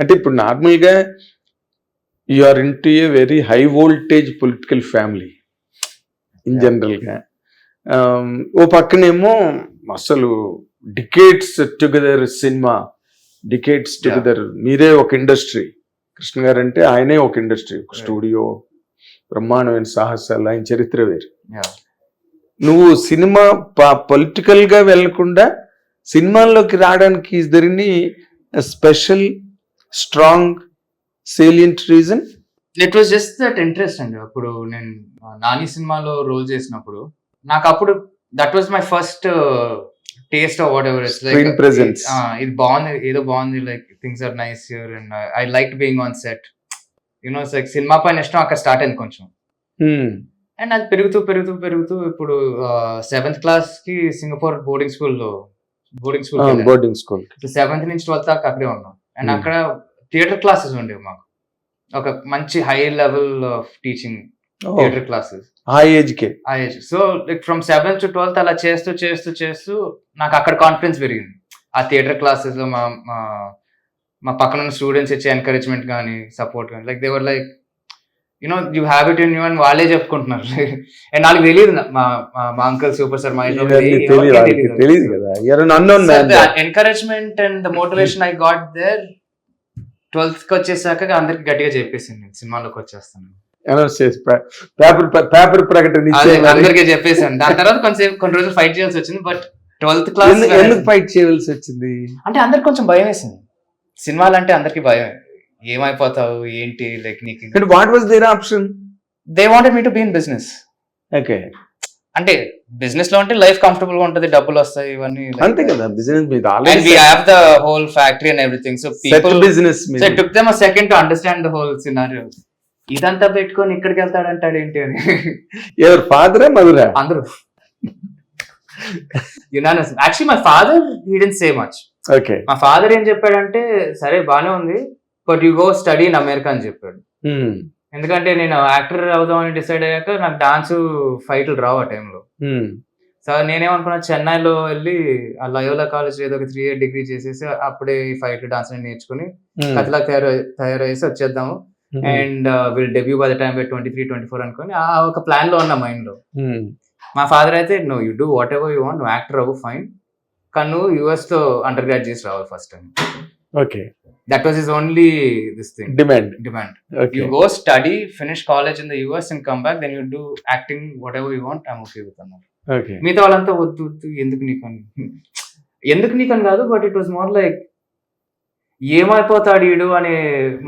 అంటే ఇప్పుడు నార్మల్గా you are into a very high voltage political family in. జనరల్గా ఓ పక్కనేమో అసలు decades together cinema decades together మీరే ఒక ఇండస్ట్రీ కృష్ణ గారు అంటే ఆయనే ఒక ఇండస్ట్రీ ఒక. స్టూడియో బ్రహ్మాండమైన సాహసాలు ఆయన చరిత్ర వేరు. నువ్వు సినిమా పొలిటికల్గా వెళ్ళకుండా సినిమాల్లోకి రావడానికి there any special strong salient reason it was just that interest అండి. అప్పుడు నేను నాని సినిమాలో రోల్ చేసినప్పుడు నాకు అప్పుడు that was my first taste of whatever presence. ఇది బాగుంది ఏదో బాగుంది like things are nice you're and I like being on set you know like cinema పైన ఇష్టం అక్కడ స్టార్ట్ అయింది కొంచెం. అండ్ అది పెరుగుతూ పెరుగుతూ పెరుగుతూ ఇప్పుడు సెవెంత్ క్లాస్కి సింగపూర్ బోర్డింగ్ స్కూల్లో boarding school boarding school seventh నుంచి ట్వెల్త్ దాకా అక్కడే ఉన్నాం. And Hmm. అక్కడ థియేటర్ క్లాసెస్ ఉండేవి మాకు. ఒక మంచి high level of teaching theatre classes. ఆ ఏజ్ కే. ఆ age so like from seventh to twelfth అలా చేస్తూ చేస్తూ చేస్తూ నాకు అక్కడ కాన్ఫిడెన్స్ పెరిగింది. ఆ థియేటర్ క్లాసెస్లో మా మా పక్కన ఉన్న స్టూడెంట్స్ ఇచ్చే ఎంకరేజ్మెంట్ కానీ సపోర్ట్ కానీ like they were like you know you have it in you అని వాళ్ళే చెప్పుకుంటున్నారు. అండ్ నాకు తెలియదు మా మా- అంకల్ సూపర్ సార్ మా encouragement and the motivation I got there ట్వెల్త్కి వచ్చేసాక అందరికి గట్టిగా చెప్పేసింది నేను సినిమాలోకి వచ్చేస్తాను. అనౌన్స్ చేసి పేపర్ పేపర్ ప్రకటన. అందరికీ చెప్పేసాను దాని తర్వాత కొంచెం కొన్ని రోజులు ఫైట్ చేయాల్సి వచ్చింది బట్ ట్వెల్త్ క్లాస్ ఎందుకు- ఫైట్ చేయవలసి వచ్చింది? అంటే అందరికి కొంచెం భయం వేసింది. సినిమాలు అంటే అందరికి భయం. ఏమైపోతావు ఏంటి లైక్ నీకు what was there option they wanted me to be in business okay అంటే బిజినెస్లో అంటే లైఫ్ కంఫర్టబుల్గా ఉంటది డబ్బులు వస్తాయి ఇవన్నీ అంతే కదా బిజినెస్ మీద already we have the whole factory and everything so people business so took them a second to understand the whole scenario ఇదంతా పెట్టుకొని ఇక్కడికి వెళ్తాడంటాడు ఏంటి అని. ఎవరు ఫాదరా మదరా అందరూ. యునానస్ actually my father he didn't say much okay మా ఫాదర్ ఏం చెప్పాడంటే సరే బానే ఉంది but you go study in America అని చెప్పాడు. Hmm. ఎందుకంటే నేను యాక్టర్ అవుదామని డిసైడ్ అయ్యాక నాకు డాన్స్ ఫైట్లు రావు ఆ టైంలో. సో నేనేమనుకున్నా చెన్నైలో వెళ్ళి ఆ లయోలా కాలేజ్ ఏదో ఒక త్రీ ఇయర్ డిగ్రీ చేసేసి అప్పుడే ఈ ఫైట్ డాన్స్ నేర్చుకుని. కథలా తయారు తయారయ్యేసి వచ్చేద్దాము. And will debut by the time by twenty three twenty four అనుకుని ఆ ఒక ప్లాన్లో ఉన్న మైండ్లో మా ఫాదర్ అయితే no you do whatever you want నువ్వు యాక్టర్ అవ్వు ఫైన్ కానీ నువ్వు యుఎస్తో అండర్ గ్రాడ్ చేసి రావాలి first time okay that was is only this thing demand demand you go study finish college in the US and come back then you do acting whatever you want I'm okay with అన్నారు okay మిగతా వాళ్ళంతా వద్దు వద్దు ఎందుకు నీకు అని? ఎందుకు నీకు అని కాదు but it was more like ఏమైపోతాడు ఈడు అనే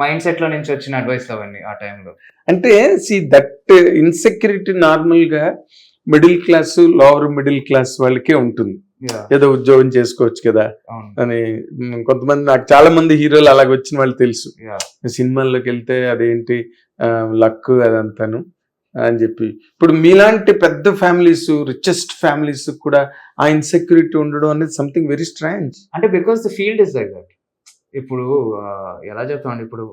మైండ్ సెట్లో నుంచి వచ్చిన అడ్వైస్ అవన్నీ ఆ టైంలో అంటే సి దట్ ఇన్సెక్యూరిటీ నార్మల్గా middle class lower middle class వాళ్ళకే ఉంటుంది. ఏదో ఉద్యోగం చేసుకోవచ్చు కదా అని కొంతమంది నాకు చాలా మంది హీరోలు అలాగ వచ్చిన వాళ్ళు తెలుసు. సినిమాల్లోకి వెళ్తే అదేంటి లక్ అదంతాను అని చెప్పి. ఇప్పుడు మీలాంటి పెద్ద ఫ్యామిలీస్ రిచెస్ట్ ఫ్యామిలీస్ కూడా ఆ ఇన్సెక్యూరిటీ ఉండడం అనేది సంథింగ్ వెరీ స్ట్రాంజ్ అంటే because the field is like that ఇప్పుడు ఎలా చెప్తామండి ఇప్పుడు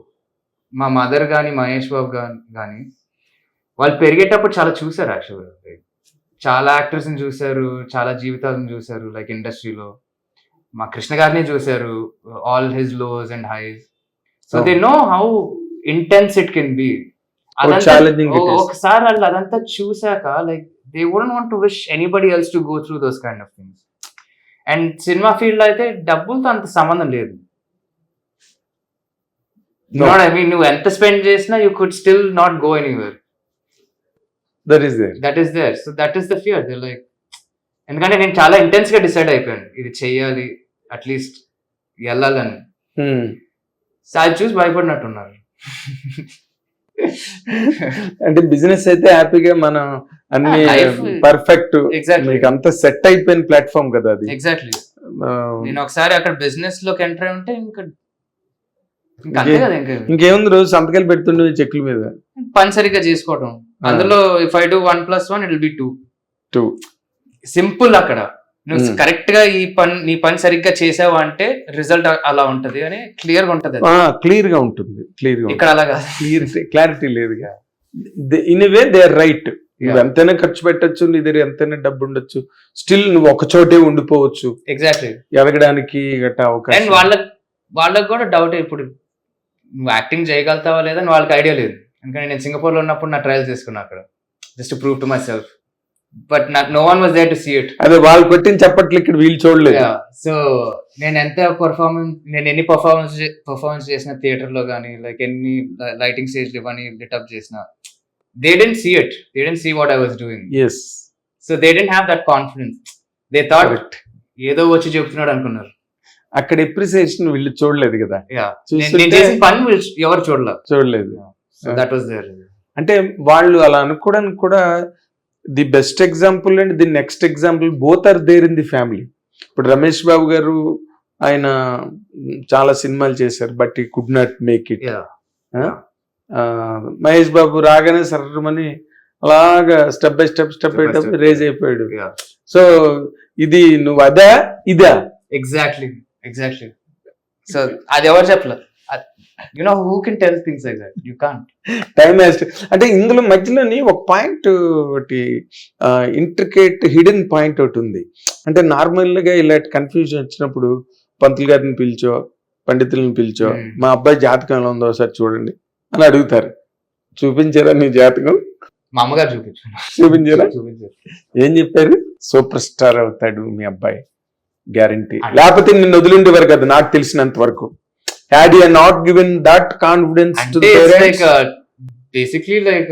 మా మదర్ కానీ మహేష్ బాబు కానీ వాళ్ళు పెరిగేటప్పుడు చాలా చూసారు యాక్చువల్గా చాలా యాక్టర్స్ని చూసారు చాలా జీవితాలను చూసారు లైక్ ఇండస్ట్రీలో మా కృష్ణ గారిని చూసారు all his lows and highs so they know how intense it can be. ఒకసారి వాళ్ళు అదంతా చూసాక like they wouldn't want to wish anybody else to go through those kind of things and cinema ఫీల్డ్లో అయితే డబ్బులతో అంత సంబంధం లేదు. No. ఐ మీన్ నువ్వు ఎంత స్పెండ్ చేసినా you could still not go anywhere that is there that is there so that is the fear they like ఎందుకంటే నేను చాలా ఇంటెన్స్గా డిసైడ్ అయిపోయాను. ఇది చెయ్యాలి అట్లీస్ట్ వెళ్ళాలని. సో అది చూసి భయపడినట్టున్నారు అంటే బిజినెస్ అయితే హ్యాపీగా మనం అన్ని Ah, పర్ఫెక్ట్ ఎగ్జాక్ట్లీ మీకు అంత సెట్ అయిపోయిన ప్లాట్ఫామ్ కదా అది. ఎగ్జాక్ట్లీ ఆ, నేను ఒకసారి అక్కడ బిజినెస్లోకి ఎంటర్ అయి ఉంటే ఇంకా ఇంకేముంది రోజు సంతకాలు పెడుతుండే చెక్కుల మీద. పని సరిగ్గా చేసుకోవడం అందులో if I do one plus one it be two too simple అక్కడ. నువ్వు Hmm. కరెక్ట్గా ఈ పని నీ పని సరిగ్గా చేసావు అంటే రిజల్ట్ అలా ఉంటది అని క్లియర్గా ఉంటది. క్లియర్గా ఉంటుంది. క్లియర్గా ఇక్కడ అలా కాదు. క్లియర్ క్లారిటీ లేదుగా. In way they are right నువ్వు. ఎంతైనా ఖర్చు పెట్టచ్చు నీ దగ్గర ఎంతైనా డబ్బు ఉండొచ్చు. స్టిల్ నువ్వు ఒక చోటే ఉండిపోవచ్చు. ఎగ్జాక్ట్లీ ఎదగడానికి గట్టా అండ్ అవకాశం వాళ్ళ వాళ్ళకి కూడా డౌట్ ఇప్పుడు. నువ్వు యాక్టింగ్ చేయగలుగుతావా లేదా అని వాళ్ళకి ఐడియా లేదు. ఎందుకంటే నేను సింగపూర్లో ఉన్నప్పుడు నా ట్రయల్ చేసుకున్నా అక్కడ. Just prove to myself but నాకు no one was there to see it అదే వాళ్ళు కొట్టిన చప్పట్లు ఇక్కడ వీళ్ళు చూడలేదు. సో నేను ఎంత పర్ఫార్మెన్స్ నేను ఎన్ని పర్ఫార్మెన్స్ పర్ఫార్మెన్స్ చేసిన థియేటర్లో కానీ లైక్ ఎన్ని లైటింగ్ స్టేజ్ ఇవన్నీ లిటప్ చేసిన they didn't see it they didn't see what I was doing yes so they didn't have that confidence they thought ఏదో వచ్చి చెప్తున్నాడు అనుకున్నారు. అక్కడ ఎప్రిసియేషన్ వీళ్ళు చూడలేదు కదా. పని ఎవరు చూడలేదు. చూడలేదు. సో దట్ వాస్ దేర్ అంటే వాళ్ళు అలా అనుకోవడానికి కూడా the best example and the next example both are there in the family. ఇప్పుడు రమేష్ బాబు గారు ఆయన చాలా సినిమాలు చేశారు but he could not make it. Mahesh Babu రాగానే సర్రమని అలాగా step by step step by step. Rage అయిపోయాడు. సో ఇది నువ్వు అదా ఇదా? ఎగ్జాక్ట్లీ ఎగ్జాక్ట్లీ సో అది ఎవరు చెప్పలేదు you know who can tell things like that you can't time waste అంటే ఇందులో మధ్యలోని ఒక పాయింట్ ఒకటి ఇంట్రికేట్ హిడెన్ పాయింట్ ఒకటి ఉంది. అంటే నార్మల్గా ఇలాంటి కన్ఫ్యూజన్ వచ్చినప్పుడు పంతులు గారిని పిలిచో పండితులను పిలిచో Hmm. మా అబ్బాయి జాతకం ఎలా ఉందో ఒకసారి చూడండి అని అడుగుతారు. చూపించారా నీ జాతకం? మా అమ్మగారు చూపించు చూపించారా? చూపించారు. ఏం చెప్పారు? సూపర్ స్టార్ అవుతాడు మీ అబ్బాయి. గ్యారంటీ. లేకపోతే నిన్ను వదిలిండేవారు కదా నాకు తెలిసినంత వరకు. Had you not given that confidence basically like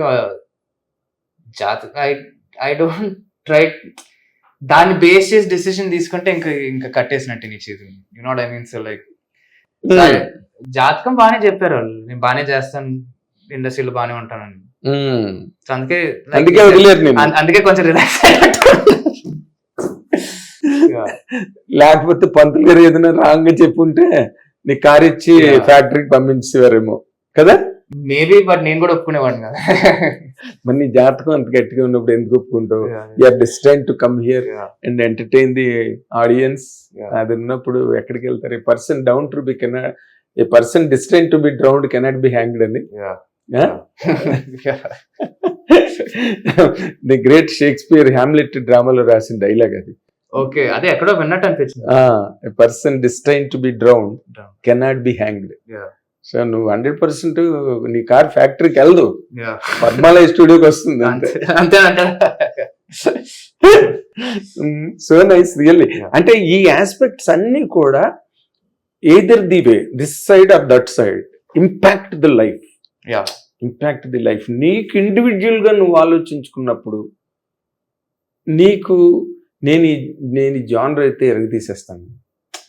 జాత ఐ ఐ డోంట్ ట్రై దాన్ని బేస్ చేసి డెసిషన్ తీసుకుంటే ఇంకా ఇంకా కట్టేసినట్టు నీ చేతులు you know I mean so like Hmm. జాతకం బాగానే చెప్పారు వాళ్ళు. నేను బాగానే చేస్తాను ఇండస్ట్రీలో బాగానే ఉంటానని. సో అందుకే అందుకే కొంచెం రిలాక్స్ లేకపోతే పంతులు గారు ఏదైనా రాంగ్గా చెప్పుంటే నీ కార్ ఇచ్చి. ఫ్యాక్టరీకి పంపించేవారేమో. కదా? మేబీ బట్ నేను కూడా ఒప్పుకునేవాడిని కదా. మరి నీ జాతకం అంత గట్టిగా ఉన్నప్పుడు ఎందుకు ఒప్పుకుంటావు? Are destined to come here and entertain the audience. అది ఉన్నప్పుడు ఎక్కడికి వెళ్తారు? A person down to be cannot a person destined to be drowned cannot be hanged అని. ది గ్రేట్ షేక్స్పియర్ హ్యామ్లెట్ డ్రామాలో రాసిన డైలాగ్ అది. ఓకే అదే ఎక్కడో విన్నట్టు అనిపించింది. Person destined to be drowned. Cannot be hanged. So నువ్వు హండ్రెడ్ పర్సెంట్ నీ కార్ ఫ్యాక్టరీకి వెళ్దు. పద్మాలయ స్టూడియోకి వస్తుంది అంతే. So nice really. అంటే ఈ ఆస్పెక్ట్స్ అన్ని కూడా either the way this side or that side impact the life impact the life నీకు ఇండివిజువల్గా నువ్వు ఆలోచించుకున్నప్పుడు నీకు నేను ఈ- నేను జానర్ అయితే ఎరగ తీసేస్తాను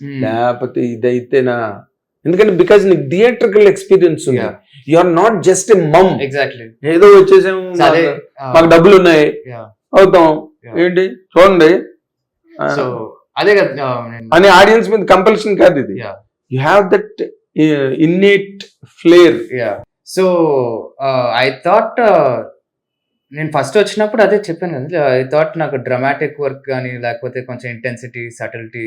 Hmm. లేకపోతే ఇదైతే నా ఎందుకంటే బికాజ్ నీకు థియేట్రికల్ ఎక్స్పీరియన్స్ ఉంది. You are not just a um exactly ఏదో వచ్చేసాము మాకు- డబ్బులు ఉన్నాయి. అవుతాం. ఏంటి? చూడండి. అదే కదా అనే ఆడియన్స్ మీద కంపల్షన్ కాదు ఇది. You have that innate flair yeah so I thought నేను ఫస్ట్ వచ్చినప్పుడు అదే చెప్పాను కదా ఐ థాట్ నాకు డ్రమాటిక్ వర్క్ కానీ లేకపోతే కొంచెం ఇంటెన్సిటీ సటిల్టీ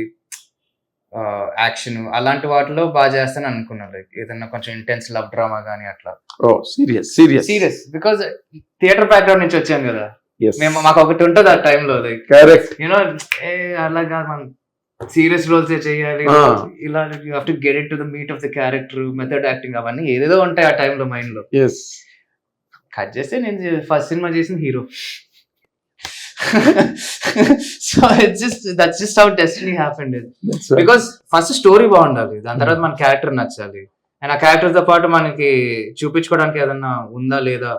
యాక్షన్ అలాంటి వాటిలో బాగా చేస్తాను అనుకున్నాను లైక్ ఏదన్నా కొంచెం ఇంటెన్స్ లవ్ డ్రామా కానీ అట్లా. ఓ serious serious serious because theatre background నుంచి వచ్చాను కదా. మేము మాకు ఒకటి ఉంటుంది ఆ టైంలో లైక్ కరెక్ట్ యూనో ఏ అలాగా మనం. సీరియస్ రోల్స్ చేయాలి. ఇలా you have to get it to the meat of the character method acting అవన్నీ ఏదేదో ఉంటాయి ఆ టైంలో మైండ్లో. కట్ చేస్తే నేను ఫస్ట్ సినిమా చేసిన hero. So it's just that's just how destiny happened because first story బాగుండాలి దాని తర్వాత మన క్యారెక్టర్ నచ్చాలి. అండ్ ఆ క్యారెక్టర్తో పాటు మనకి చూపించుకోవడానికి ఏదన్నా ఉందా లేదా?